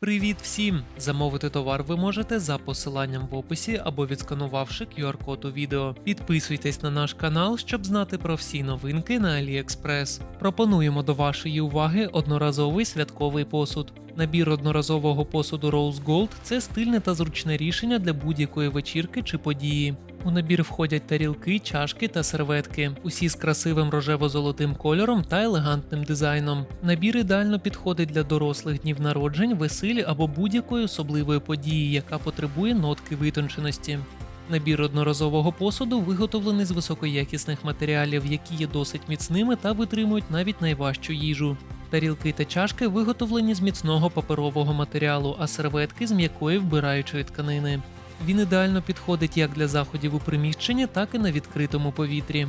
Привіт всім! Замовити товар ви можете за посиланням в описі або відсканувавши QR-код у відео. Підписуйтесь на наш канал, щоб знати про всі новинки на AliExpress. Пропонуємо до вашої уваги одноразовий святковий посуд. Набір одноразового посуду Rose Gold – це стильне та зручне рішення для будь-якої вечірки чи події. У набір входять тарілки, чашки та серветки, усі з красивим рожево-золотим кольором та елегантним дизайном. Набір ідеально підходить для дорослих днів народжень, весіль або будь-якої особливої події, яка потребує нотки витонченості. Набір одноразового посуду виготовлений з високоякісних матеріалів, які є досить міцними та витримують навіть найважчу їжу. Тарілки та чашки виготовлені з міцного паперового матеріалу, а серветки з м'якої вбираючої тканини. Він ідеально підходить як для заходів у приміщенні, так і на відкритому повітрі.